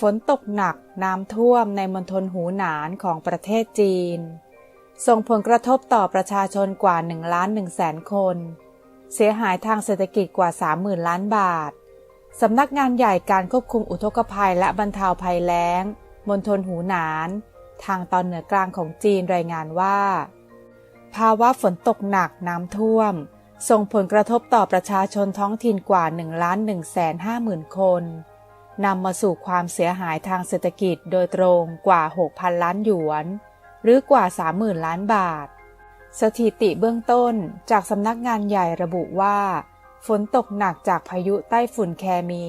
ฝนตกหนักน้ำท่วมในมณฑลหูหนานของประเทศจีน ส่งผลกระทบต่อประชาชนกว่า1ล้าน1แสนคน เสียหายทางเศรษฐกิจกว่า 30,000 ล้านบาท สำนักงานใหญ่การควบคุมอุทกภัยและบรรเทาภัยแล้งมณฑลหูหนาน ทางตอนเหนือกลางของจีนรายงานว่า ภาวะฝนตกหนักน้ำท่วม ส่งผลกระทบต่อประชาชนท้องถิ่นกว่า1ล้าน1แสน5หมื่นคน นำมาสู่ความเสียหายทางเศรษฐกิจโดยตรงกว่า 6,000 ล้านหยวน หรือกว่า 30,000 ล้านบาท สถิติเบื้องต้นจากสำนักงานใหญ่ระบุว่า ฝนตกหนักจากพายุใต้ฝุ่นแคมี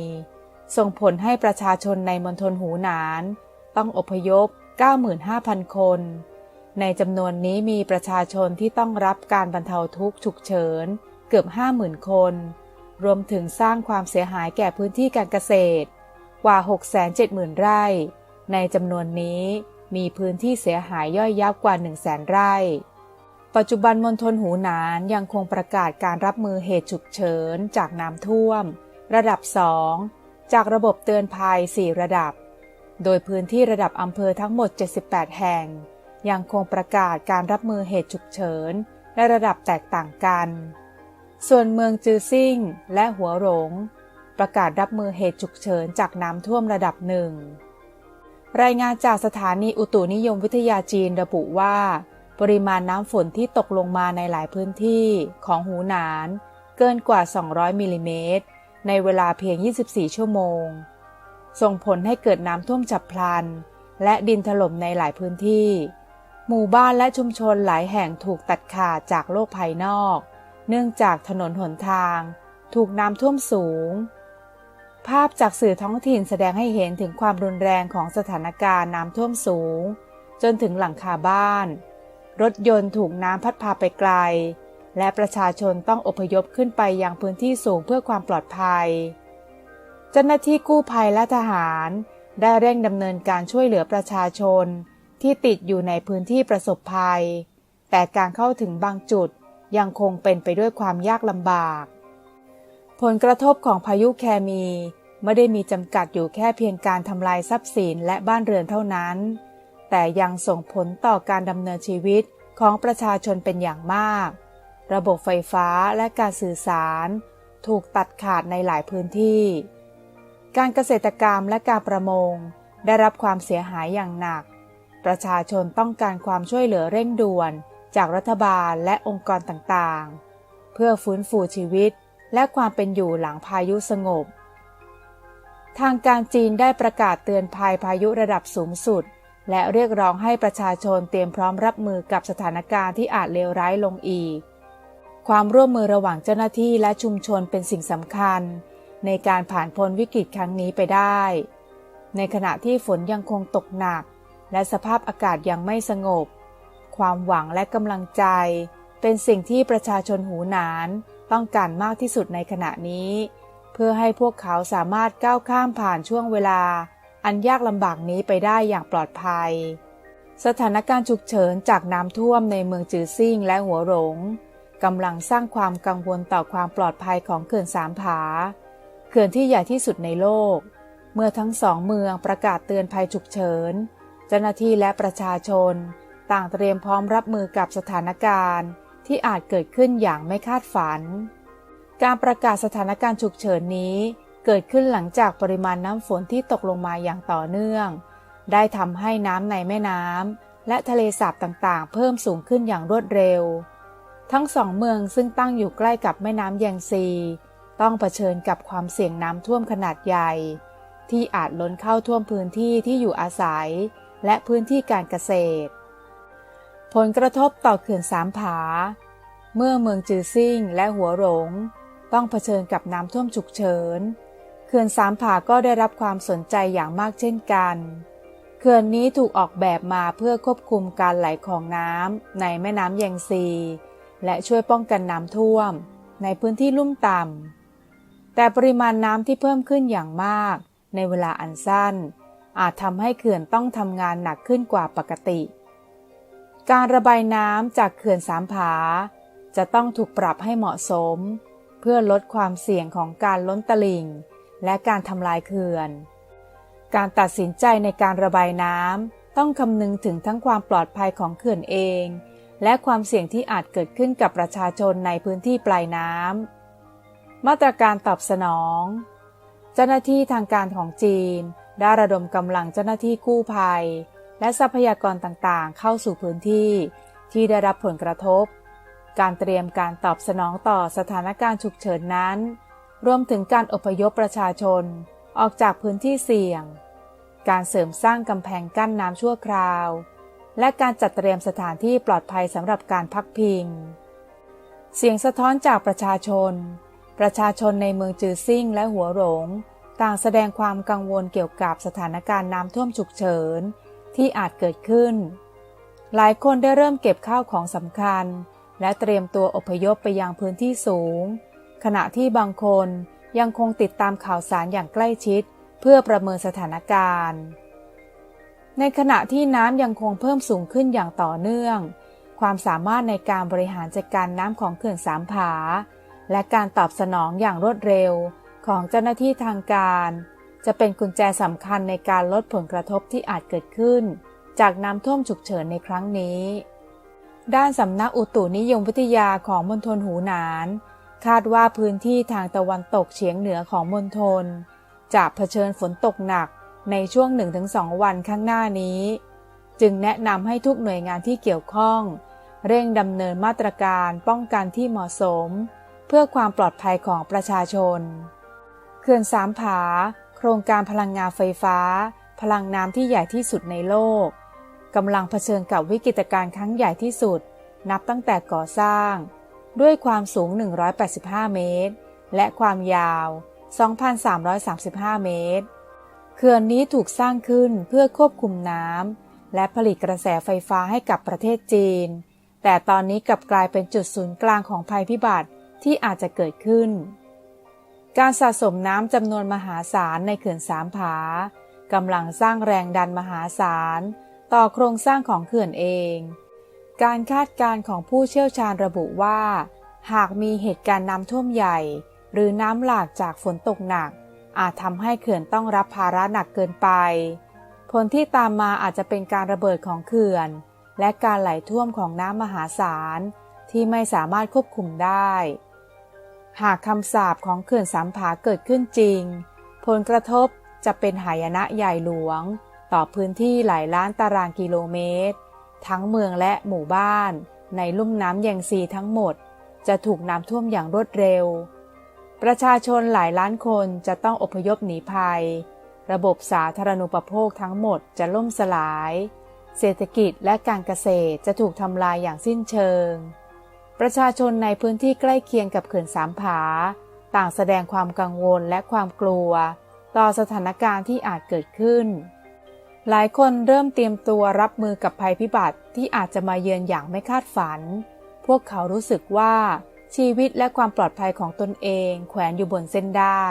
ส่งผลให้ประชาชนในมณฑลหูหนาน ต้องอพยพ 95,000 คน ในจำนวนนี้มีประชาชนที่ต้องรับการบรรเทาทุกข์ฉุกเฉินเกือบ 50,000 คน รวมถึงสร้างความเสียหายแก่พื้นที่การเกษตร กว่า 670,000 ไร่ ในจำนวนนี้มีพื้นที่เสียหายย่อยยับกว่า 100,000 ไร่ ปัจจุบันมณฑลหูหนานยังคงประกาศการรับมือเหตุฉุกเฉินจากน้ำท่วม ระดับ 2 จากระบบเตือนภัย 4 ระดับ โดยพื้นที่ระดับอำเภอทั้งหมด 78 แห่ง ยังคงประกาศการรับมือเหตุฉุกเฉินในระดับแตกต่างกัน ส่วนเมืองจือซิ่งและหัวหลง ประกาศรับมือเหตุฉุกเฉินจากน้ำท่วมระดับหนึ่ง รายงานจากสถานีอุตุนิยมวิทยาจีนระบุว่า ปริมาณน้ำฝนที่ตกลงมาในหลายพื้นที่ของหูหนาน เกินกว่า 200มิลิเมตรในเวลาเพียง 24 ชั่วโมง ส่งผลให้เกิดน้ำท่วมฉับพลัน และดินถล่มในหลายพื้นที่ หมู่บ้านและชุมชนหลายแห่งถูกตัดขาดจากโลกภายนอก เนื่องจากถนนหนทาง ถูกน้ำท่วมสูง ภาพจากสื่อท้องถิ่นแสดงให้เห็นถึงความรุนแรงของสถานการณ์น้ำท่วมสูง จนถึงหลังคาบ้าน รถยนต์ถูกน้ำพัดพาไปไกล และประชาชนต้องอพยพขึ้นไปยังพื้นที่สูงเพื่อความปลอดภัย เจ้าหน้าที่กู้ภัยและทหาร ได้เร่งดำเนินการช่วยเหลือประชาชน ที่ติดอยู่ในพื้นที่ประสบภัย แต่การเข้าถึงบางจุดยังคงเป็นไปด้วยความยากลำบาก ผลกระทบของพายุแคมี ไม่ได้มีจำกัดอยู่แค่เพียงการทำลายทรัพย์สินและบ้านเรือนเท่านั้น แต่ยังส่งผลต่อการดำเนินชีวิตของประชาชนเป็นอย่างมาก ระบบไฟฟ้าและการสื่อสาร ถูกตัดขาดในหลายพื้นที่ การเกษตรกรรมและการประมง ได้รับความเสียหายอย่างหนัก ประชาชนต้องการความช่วยเหลือเร่งด่วน จากรัฐบาลและองค์กรต่างๆ เพื่อฟื้นฟูชีวิตและความเป็นอยู่หลังพายุสงบ ทางการจีนได้ประกาศเตือนภัยพายุระดับสูงสุด และเรียกร้องให้ประชาชนเตรียมพร้อมรับมือกับสถานการณ์ที่อาจเลวร้ายลงอีก ความร่วมมือระหว่างเจ้าหน้าที่และชุมชนเป็นสิ่งสำคัญ ในการผ่านพ้นวิกฤตครั้งนี้ไปได้ ในขณะที่ฝนยังคงตกหนัก และสภาพอากาศยังไม่สงบ ความหวังและกำลังใจ เป็นสิ่งที่ประชาชนหูหนาน ต้องการมากที่สุดในขณะนี้ พื่อให้พวกเขาสามารถก้าวข้ามผ่านช่วงเวลา อันยากลำบากนี้ไปได้อย่างปลอดภัย สถานการณ์ฉุกเฉินจากน้ำท่วมในเมืองจือซิ่งและหัวหลงกำลังสร้างความกังวลต่อความปลอดภัยของเขื่อนสามผา เขื่อนที่ใหญ่ที่สุดในโลก เมื่อทั้งสองเมืองประกาศเตือนภัยฉุกเฉิน เจ้าหน้าที่และประชาชน ต่างเตรียมพร้อมรับมือกับสถานการณ์ที่อาจเกิดขึ้นอย่างไม่คาดฝัน การประกาศสถานการณ์ฉุกเฉินนี้ เกิดขึ้นหลังจากปริมาณน้ำฝนที่ตกลงมาอย่างต่อเนื่อง ได้ทำให้น้ำในแม่น้ำและทะเลสาบต่างๆ เพิ่มสูงขึ้นอย่างรวดเร็ว ทั้งสองเมืองซึ่งตั้งอยู่ใกล้กับแม่น้ำแยงซี ต้องเผชิญกับความเสี่ยงน้ำท่วมขนาดใหญ่ ที่อาจล้นเข้าท่วมพื้นที่ที่อยู่อาศัย และพื้นที่การเกษตร ผลกระทบต่อเขื่อนสามผา เมื่อเมืองจือซิ่งและหัวหลง ต้องเผชิญกับน้ำท่วมฉุกเฉิน เขื่อนสามผาก็ได้รับความสนใจอย่างมากเช่นกัน เขื่อนนี้ถูกออกแบบมาเพื่อควบคุมการไหลของน้ำในแม่น้ำแยงซี และช่วยป้องกันน้ำท่วม ในพื้นที่ลุ่มต่ำ แต่ปริมาณน้ำที่เพิ่มขึ้นอย่างมาก ในเวลาอันสั้น อาจทำให้เขื่อนต้องทำงานหนักขึ้นกว่าปกติ การระบายน้ำจากเขื่อนสามผาจะต้องถูกปรับให้เหมาะสม เพื่อลดความเสี่ยงของการล้นตลิ่ง และการทำลายเขื่อน การตัดสินใจในการระบายน้ำต้องคำนึงถึงทั้งความปลอดภัยของเขื่อนเอง และความเสี่ยงที่อาจเกิดขึ้นกับประชาชนในพื้นที่ปลายน้ำมาตรการตอบสนอง เจ้าหน้าที่ทางการของจีน ได้ระดมกำลังเจ้าหน้าที่กู้ภัย และทรัพยากรต่างๆ เข้าสู่พื้นที่ที่ได้รับผลกระทบ การเตรียมการตอบสนองต่อสถานการณ์ฉุกเฉินนั้น รวมถึงการอพยพประชาชนออกจากพื้นที่เสี่ยง การเสริมสร้างกำแพงกั้นน้ำชั่วคราว และการจัดเตรียมสถานที่ปลอดภัยสำหรับการพักพิง เสียงสะท้อนจากประชาชน ประชาชนในเมืองจือซิ่งและหัวหลงต่างแสดงความกังวลเกี่ยวกับสถานการณ์น้ำท่วมฉุกเฉินที่อาจเกิดขึ้น หลายคนได้เริ่มเก็บข้าวของสำคัญ และเตรียมตัวอพยพไปยังพื้นที่สูง ขณะที่บางคนยังคงติดตามข่าวสารอย่างใกล้ชิด เพื่อประเมินสถานการณ์ ในขณะที่น้ำยังคงเพิ่มสูงขึ้นอย่างต่อเนื่อง ความสามารถในการบริหารจัดการน้ำของเขื่อนสามผา และการตอบสนองอย่างรวดเร็วของเจ้าหน้าที่ทางการ จะเป็นกุญแจสำคัญในการลดผลกระทบที่อาจเกิดขึ้น จากน้ำท่วมฉุกเฉินในครั้งนี้ ด้านสำนักอุตุนิยมวิทยาของมณฑลหูหนาน คาดว่าพื้นที่ทางตะวันตกเฉียงเหนือของมณฑลจะเผชิญฝนตกหนักในช่วง 1-2 วันข้างหน้านี้ จึงแนะนำให้ทุกหน่วยงานที่เกี่ยวข้อง เร่งดำเนินมาตรการป้องกันที่เหมาะสม เพื่อความปลอดภัยของประชาชน เขื่อนสามผา โครงการพลังงานไฟฟ้า พลังน้ำที่ใหญ่ที่สุดในโลก กำลังเผชิญกับวิกฤตการณ์ครั้งใหญ่ที่สุด นับตั้งแต่ก่อสร้าง ด้วยความสูง 185 เมตร และความยาว 2,335 เมตร เขื่อนนี้ถูกสร้างขึ้นเพื่อควบคุมน้ำและผลิตกระแสไฟฟ้าให้กับประเทศจีน แต่ตอนนี้กลับกลายเป็นจุดศูนย์กลางของภัยพิบัติที่อาจจะเกิดขึ้น การสะสมน้ำจำนวนมหาศาลในเขื่อนสามผากำลังสร้างแรงดันมหาศาล ต่อโครงสร้างของเขื่อนเอง การคาดการณ์ของผู้เชี่ยวชาญระบุว่า หากมีเหตุการณ์น้ำท่วมใหญ่ หรือน้ำหลากจากฝนตกหนัก อาจทำให้เขื่อนต้องรับภาระหนักเกินไป ผลที่ตามมาอาจจะเป็นการระเบิดของเขื่อน และการไหลท่วมของน้ำมหาศาล ที่ไม่สามารถควบคุมได้ หากคำสาปของเขื่อนสามผาเกิดขึ้นจริง ผลกระทบจะเป็นหายนะใหญ่หลวง ต่อพื้นที่หลายล้านตารางกิโลเมตร ทั้งเมืองและหมู่บ้าน ในลุ่มน้ำแยงซีทั้งหมด จะถูกน้ำท่วมอย่างรวดเร็ว ประชาชนหลายล้านคนจะต้องอพยพหนีภัย ระบบสาธารณูปโภคทั้งหมดจะล่มสลาย เศรษฐกิจและการเกษตรจะถูกทำลายอย่างสิ้นเชิง ประชาชนในพื้นที่ใกล้เคียงกับเขื่อนสามผา ต่างแสดงความกังวลและความกลัว ต่อสถานการณ์ที่อาจเกิดขึ้น หลายคนเริ่มเตรียมตัวรับมือกับภัยพิบัติที่อาจจะมาเยือนอย่างไม่คาดฝัน พวกเขารู้สึกว่าชีวิตและความปลอดภัยของตนเองแขวนอยู่บนเส้นได้